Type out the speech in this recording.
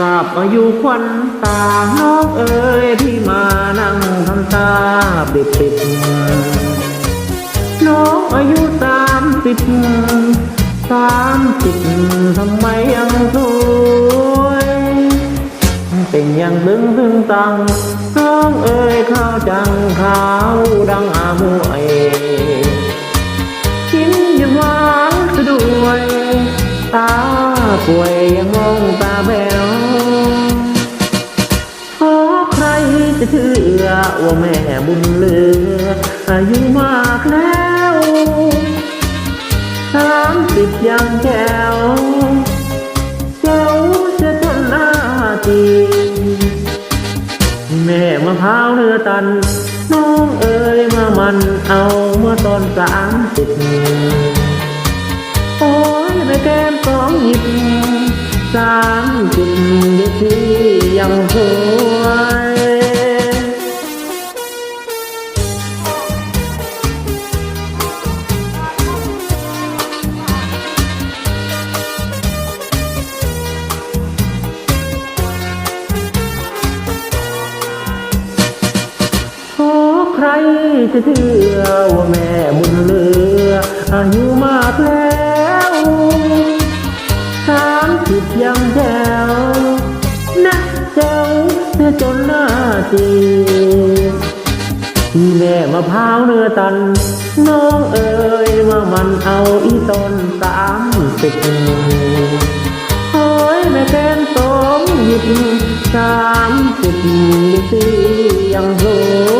ราบอายุควันตาน้องเอ๋ยที่มานั่งทำตาปิดปิดน้องอายุสามสิบสามสิบทำไมยังสวยเป็นยังตึงตึงตังน้องเอ๋ยข้าวจังขาวดัง จะเชื่อว่าแม่บุญเลืออายุมากแล้วสามสิบยังแก้วเจ้าจะทนหน้าจีแม่มะพร้าวเนื้อตัน น้องเอ๋ยมามันเอาเมื่อตอนสามสิบโอ้ยแม่แก้มสองหยิบสามสิบยุที่ยังสวย เชื่อว่าแม่บุญเลืออายุมากแล้วสามสิบยังแจ๋วนะแจ๋วเสียจนหน้าจีที่แม่มะพร้าวเนื้อตัน น้องเอ๋ยมามันเอาอีต้นสามสิบโอ้ยแม่แก้มสมหยิบสามสิบยี่ยังสวย